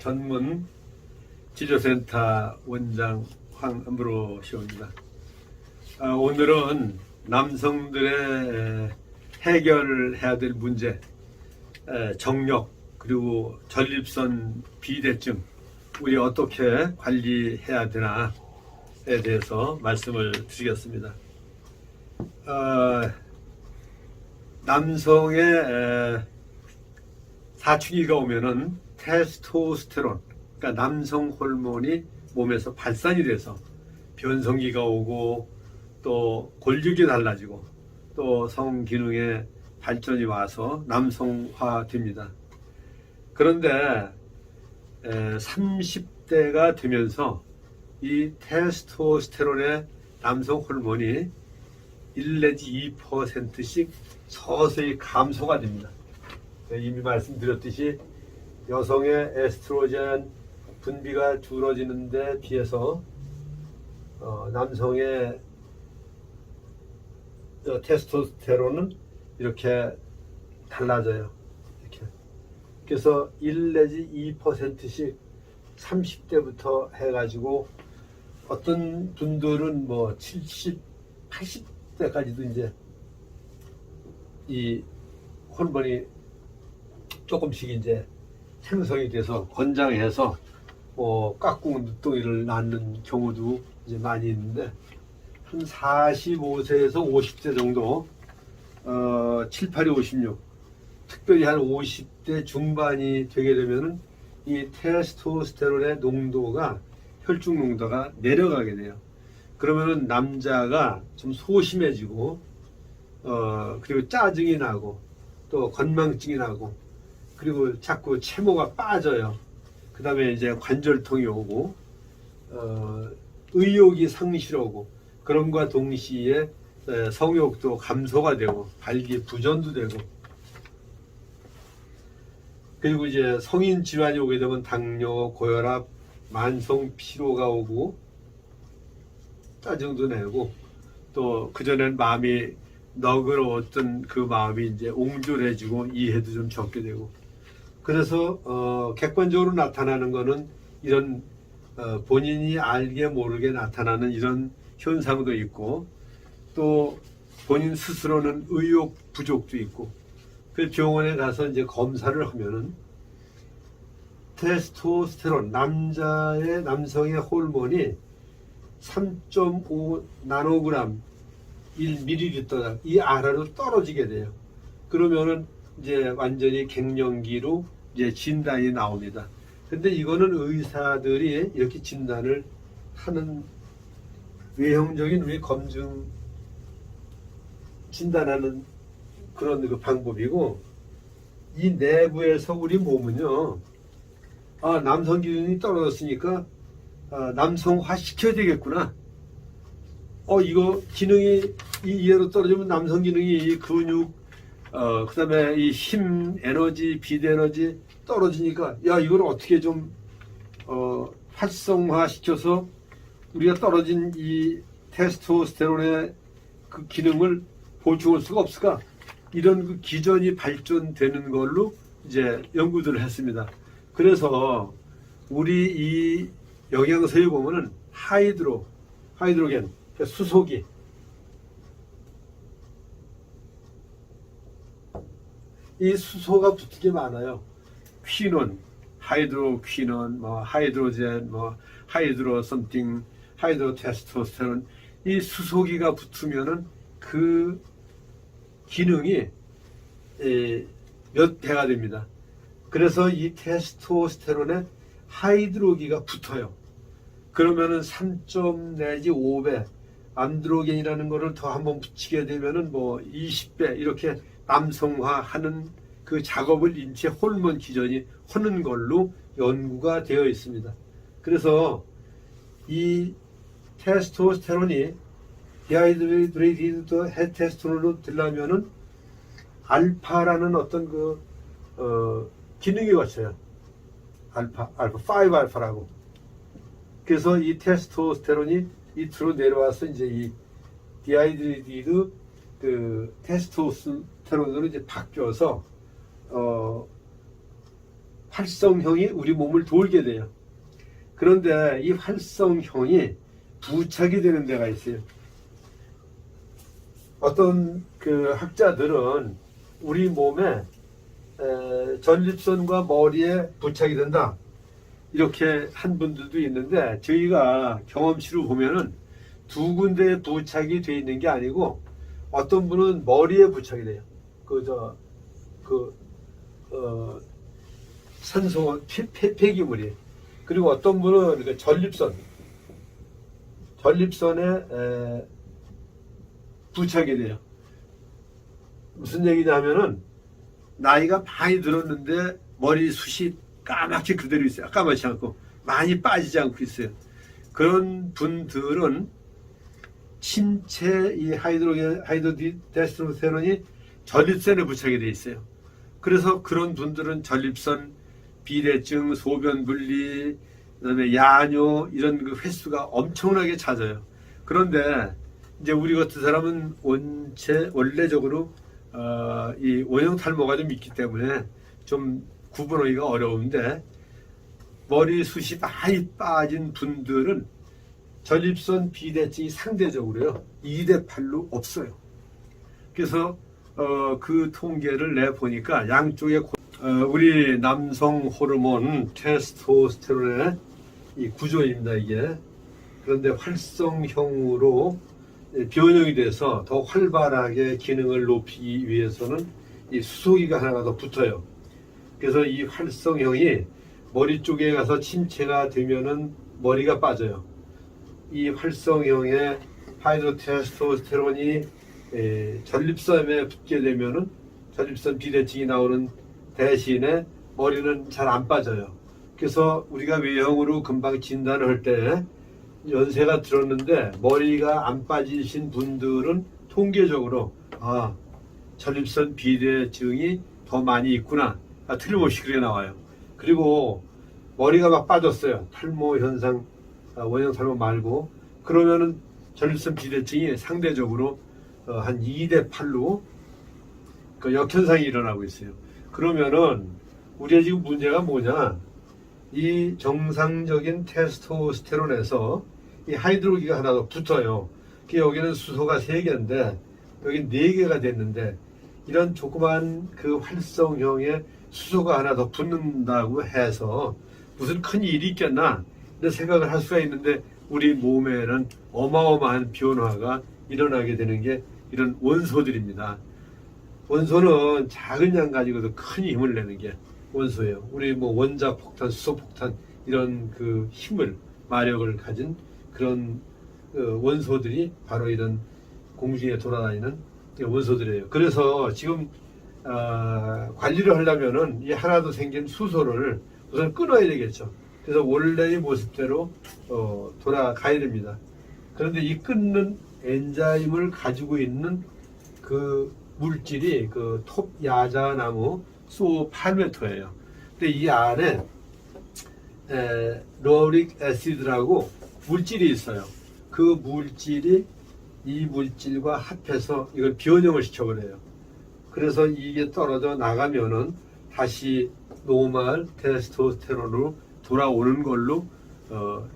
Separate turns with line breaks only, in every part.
전문 치료센터 원장 황은브로 시호입니다. 아, 오늘은 남성들의 해결해야 될 문제, 에, 정력 그리고 전립선 비대증 우리 어떻게 관리해야 되나에 대해서 말씀을 드리겠습니다. 아, 남성의 에, 사춘기가 오면은 테스토스테론, 그러니까 남성 호르몬이 몸에서 발산이 돼서 변성기가 오고 또 골격이 달라지고 또 성 기능의 발전이 와서 남성화 됩니다. 그런데 30대가 되면서 이 테스토스테론의 남성 호르몬이 1 내지 2%씩 서서히 감소가 됩니다. 네, 이미 말씀드렸듯이 여성의 에스트로겐 분비가 줄어지는데 비해서 어, 남성의 어, 테스토스테론은 이렇게 달라져요. 이렇게. 그래서 1 내지 2%씩 30대부터 해가지고 어떤 분들은 뭐 70, 80대까지도 이제 이 호르몬이 조금씩 이제 생성이 돼서 권장해서 뭐 깍꿍 늦둥이를 낳는 경우도 이제 많이 있는데 한 45세에서 50세 정도 어 7, 8, 56 특별히 한 50대 중반이 되게 되면은 이 테스토스테론의 농도가 혈중 농도가 내려가게 돼요. 그러면은 남자가 좀 소심해지고 어 그리고 짜증이 나고 또 건망증이 나고 그리고 자꾸 체모가 빠져요. 그 다음에 이제 관절통이 오고, 어, 의욕이 상실하고, 그럼과 동시에 에, 성욕도 감소가 되고, 발기 부전도 되고, 그리고 이제 성인 질환이 오게 되면 당뇨, 고혈압, 만성 피로가 오고, 짜증도 내고, 또 그전엔 마음이 너그러웠던 그 마음이 이제 옹졸해지고 이해도 좀 적게 되고, 그래서 어, 객관적으로 나타나는 것은 이런 어, 본인이 알게 모르게 나타나는 이런 현상도 있고 또 본인 스스로는 의욕 부족도 있고 그 병원에 가서 이제 검사를 하면은 테스토스테론 남자의 남성의 호르몬이 3.5 나노그램 1ml 이 아래로 떨어지게 돼요. 그러면은 이제 완전히 갱년기로 이제 진단이 나옵니다. 근데 이거는 의사들이 이렇게 진단을 하는 외형적인 우리 검증 진단하는 그런 그 방법이고 이 내부에서 우리 몸은요 아 남성 기준이 떨어졌으니까 아, 남성화 시켜야 되겠구나 어 이거 기능이 이 이해로 떨어지면 남성 기능이 이 근육 어, 그 다음에 이 힘, 에너지, 비대에너지 떨어지니까, 야, 이걸 어떻게 좀, 어, 활성화 시켜서 우리가 떨어진 이 테스토스테론의 그 기능을 보충할 수가 없을까? 이런 그 기전이 발전되는 걸로 이제 연구들을 했습니다. 그래서 우리 이 영양소에 보면은 하이드로, 하이드로겐, 그러니까 수소기, 이 수소가 붙은 게 많아요. 퀴논, 하이드로 퀴논, 뭐 하이드로젠, 뭐 하이드로 썸띵, 하이드로 테스토스테론 이 수소기가 붙으면은 그 기능이 에, 몇 배가 됩니다. 그래서 이 테스토스테론에 하이드로기가 붙어요. 그러면은 3점 내지 5배 안드로겐이라는 거를 더 한번 붙이게 되면은 뭐 20배 이렇게 남성화하는 그 작업을 인체 호르몬 기전이 하는 걸로 연구가 되어 있습니다. 그래서 이 테스토스테론이 디하이드레이티드 헤테스토론으로 들려면은 알파라는 어떤 그 어, 기능이 거쳐요. 알파, 알파, 5 알파라고. 그래서 이 테스토스테론이 밑으로 내려와서 이제 이 디하이드레이티드 그 테스토스테론으로 이제 바뀌어서 어 활성형이 우리 몸을 돌게 돼요. 그런데 이 활성형이 부착이 되는 데가 있어요. 어떤 그 학자들은 우리 몸에 에, 전립선과 머리에 부착이 된다. 이렇게 한 분들도 있는데 저희가 경험치로 보면은 두 군데에 부착이 돼 있는 게 아니고 어떤 분은 머리에 부착이 돼요. 그 저 그 어, 산소 폐, 폐, 폐기물이 그리고 어떤 분은 그 전립선 전립선에 에, 부착이 돼요. 무슨 얘기냐면은 나이가 많이 들었는데 머리 숱이 까맣게 그대로 있어요. 까맣지 않고 많이 빠지지 않고 있어요. 그런 분들은 신체 이 하이드로겐 하이드로데스테론이 전립선에 부착이 돼 있어요. 그래서 그런 분들은 전립선 비대증, 소변 분리, 그다음에 야뇨 이런 그 횟수가 엄청나게 잦아요. 그런데 이제 우리 같은 사람은 원체 원래적으로 어, 이 원형 탈모가 좀 있기 때문에 좀 구분하기가 어려운데 머리 숱이 많이 빠진 분들은 전립선 비대증이 상대적으로요 2대 8로 없어요. 그래서 어, 그 통계를 내 보니까 양쪽에 고- 어, 우리 남성 호르몬 테스토스테론의 이 구조입니다 이게 그런데 활성형으로 변형이 돼서 더 활발하게 기능을 높이기 위해서는 이 수소기가 하나가 더 붙어요. 그래서 이 활성형이 머리 쪽에 가서 침체가 되면은 머리가 빠져요. 이 활성형의 하이드로테스토스테론이 에, 전립선에 붙게 되면은 전립선 비대증이 나오는 대신에 머리는 잘 안 빠져요. 그래서 우리가 외형으로 금방 진단을 할 때 연세가 들었는데 머리가 안 빠지신 분들은 통계적으로 아 전립선 비대증이 더 많이 있구나 아, 틀림없이 그래 나와요. 그리고 머리가 막 빠졌어요. 탈모 현상 아, 원형 탈모 말고 그러면은 전립선 비대증이 상대적으로 어, 한 2대 8로 그 역현상이 일어나고 있어요. 그러면은 우리의 지금 문제가 뭐냐? 이 정상적인 테스토스테론에서 이 하이드로기가 하나 더 붙어요. 그 여기는 수소가 3개인데 여기 4개가 됐는데 이런 조그만 그 활성형의 수소가 하나 더 붙는다고 해서 무슨 큰 일이 있겠나 생각을 할 수가 있는데 우리 몸에는 어마어마한 변화가 일어나게 되는 게 이런 원소들입니다. 원소는 작은 양 가지고도 큰 힘을 내는 게 원소예요. 우리 뭐 원자 폭탄, 수소 폭탄 이런 그 힘을 마력을 가진 그런 어, 원소들이 바로 이런 공중에 돌아다니는 이 원소들이에요. 그래서 지금 아, 관리를 하려면은 이 하나도 생긴 수소를 우선 끊어야 되겠죠. 그래서 원래의 모습대로 어, 돌아가야 됩니다. 그런데 이 끊는 엔자임을 가지고 있는 그 물질이 그 톱야자나무 소 팔메토예요. 근데 이 안에 에, 로릭 애시드라고 물질이 있어요. 그 물질이 이 물질과 합해서 이걸 변형을 시켜버려요. 그래서 이게 떨어져 나가면은 다시 노말 테스토스테론으로 돌아오는 걸로 어,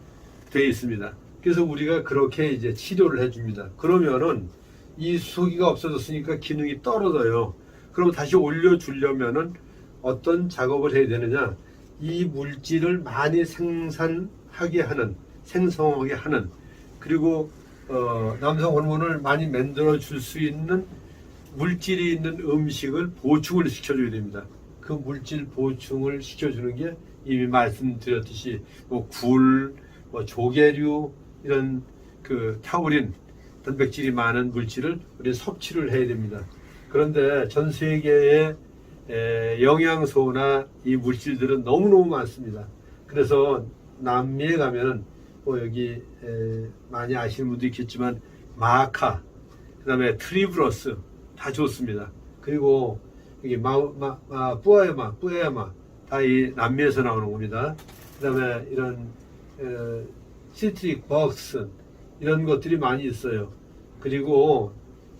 되어 있습니다. 그래서 우리가 그렇게 이제 치료를 해줍니다. 그러면은 이 수기가 없어졌으니까 기능이 떨어져요. 그럼 다시 올려주려면은 어떤 작업을 해야 되느냐? 이 물질을 많이 생산하게 하는, 생성하게 하는, 그리고 어, 남성 호르몬을 많이 만들어 줄 수 있는 물질이 있는 음식을 보충을 시켜줘야 됩니다. 그 물질 보충을 시켜주는 게 이미 말씀드렸듯이 뭐 굴, 뭐 조개류 이런 그 타우린 단백질이 많은 물질을 우리 섭취를 해야 됩니다. 그런데 전 세계의 에, 영양소나 이 물질들은 너무너무 많습니다. 그래서 남미에 가면은 뭐 여기 에, 많이 아시는 분도 있겠지만 마카, 그 다음에 트리브로스 다 좋습니다. 그리고 여기 마, 마, 마 뿌아야마, 뿌야야마 다 이 남미에서 나오는 겁니다. 그 다음에 이런 에, 시트릭 버스 이런 것들이 많이 있어요. 그리고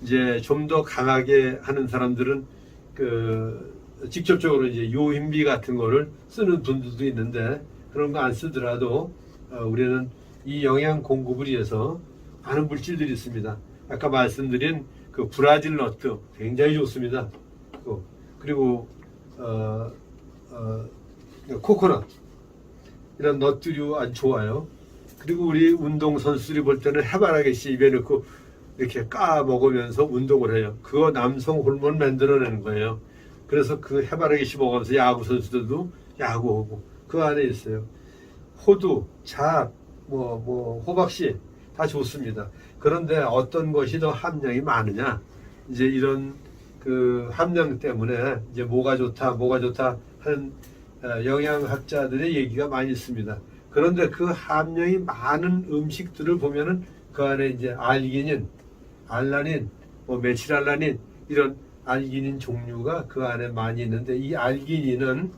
이제 좀 더 강하게 하는 사람들은 그 직접적으로 이제 요인비 같은 거를 쓰는 분들도 있는데 그런 거 안 쓰더라도 어, 우리는 이 영양 공급을 위해서 많은 물질들이 있습니다. 아까 말씀드린 그 브라질 너트 굉장히 좋습니다. 그, 그리고 어, 어, 코코넛 이런 너트류 아주 좋아요. 그리고 우리 운동 선수들이 볼 때는 해바라기씨 입에 넣고 이렇게 까 먹으면서 운동을 해요. 그거 남성 호르몬 만들어내는 거예요. 그래서 그 해바라기씨 먹으면서 야구 선수들도 야구하고 그 안에 있어요. 호두, 잣, 뭐, 뭐, 호박씨 다 좋습니다. 그런데 어떤 것이 더 함량이 많으냐? 이제 이런 그 함량 때문에 이제 뭐가 좋다, 뭐가 좋다 하는 어, 영양학자들의 얘기가 많이 있습니다. 그런데 그 함량이 많은 음식들을 보면은 그 안에 이제 알기닌, 알라닌, 뭐 메칠알라닌 이런 알기닌 종류가 그 안에 많이 있는데 이 알기닌은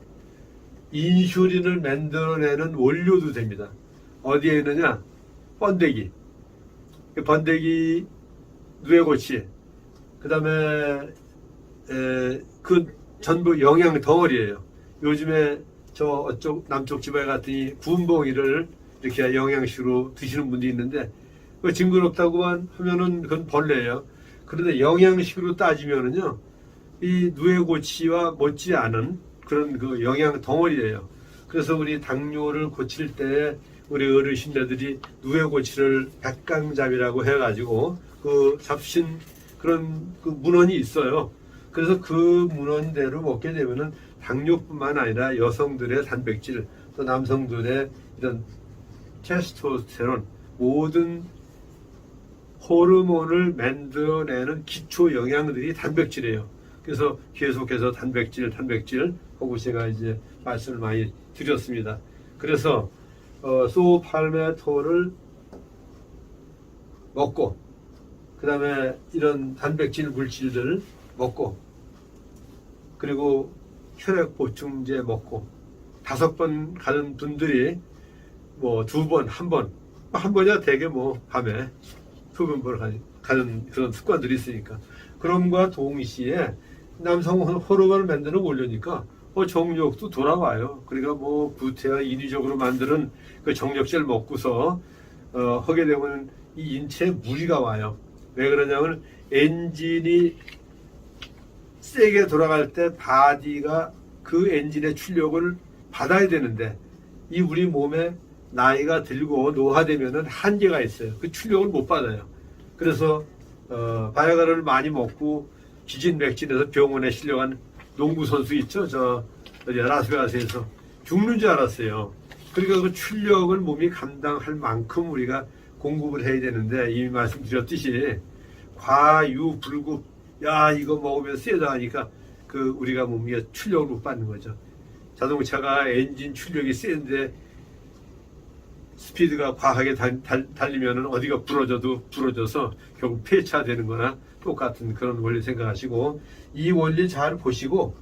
인슐린을 만들어내는 원료도 됩니다. 어디에 있느냐? 번데기. 그 번데기 누에고치. 그 다음에 그 전부 영양 덩어리예요. 요즘에 저 어쪽 남쪽 지방에 갔더니 군봉이를 이렇게 영양식으로 드시는 분도 있는데 그 징그럽다고만 하면은 그건 벌레예요. 그런데 영양식으로 따지면은요 이 누에고치와 못지 않은 그런 그 영양 덩어리예요. 그래서 우리 당뇨를 고칠 때 우리 어르신네들이 누에고치를 백강잡이라고 해가지고 그 잡신 그런 그 문헌이 있어요. 그래서 그 문헌대로 먹게 되면은 당뇨뿐만 아니라 여성들의 단백질 또 남성들의 이런 테스토스테론 모든 호르몬을 만들어내는 기초 영양들이 단백질이에요. 그래서 계속해서 단백질, 단백질 하고 제가 이제 말씀을 많이 드렸습니다. 그래서 어, 소팔메토를 먹고 그 다음에 이런 단백질 물질들 먹고 그리고 혈액 보충제 먹고 다섯 번 가는 분들이 뭐 두 번, 한 번, 한 번이야 되게 뭐 밤에 흡연 보러 가는, 가는 그런 습관들이 있으니까 그럼과 동시에 남성 호르몬을 만드는 원료니까 어, 정력도 돌아와요. 그러니까 뭐 구태와 인위적으로 만드는 그 정력제를 먹고서 어, 하게 되면 이 인체에 무리가 와요. 왜 그러냐면 엔진이 세게 돌아갈 때 바디가 그 엔진의 출력을 받아야 되는데 이 우리 몸에 나이가 들고 노화되면은 한계가 있어요. 그 출력을 못 받아요. 그래서 어, 바이아가를 많이 먹고 기진맥진해서 병원에 실려간 농구 선수 있죠. 저 라스베가스에서 죽는 줄 알았어요. 그러니까 그 출력을 몸이 감당할 만큼 우리가 공급을 해야 되는데 이미 말씀드렸듯이 과유불급 야 이거 먹으면 세다 하니까 그 우리가 몸이 출력을 못 받는 거죠. 자동차가 엔진 출력이 센데 스피드가 과하게 달, 달, 달 리면 어디가 부러져도 부러져서 결국 폐차되는 거나 똑같은 그런 원리 생각하시고 이 원리 잘 보시고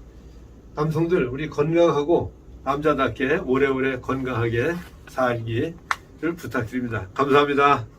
남성들 우리 건강하고 남자답게 오래오래 건강하게 살기를 부탁드립니다. 감사합니다.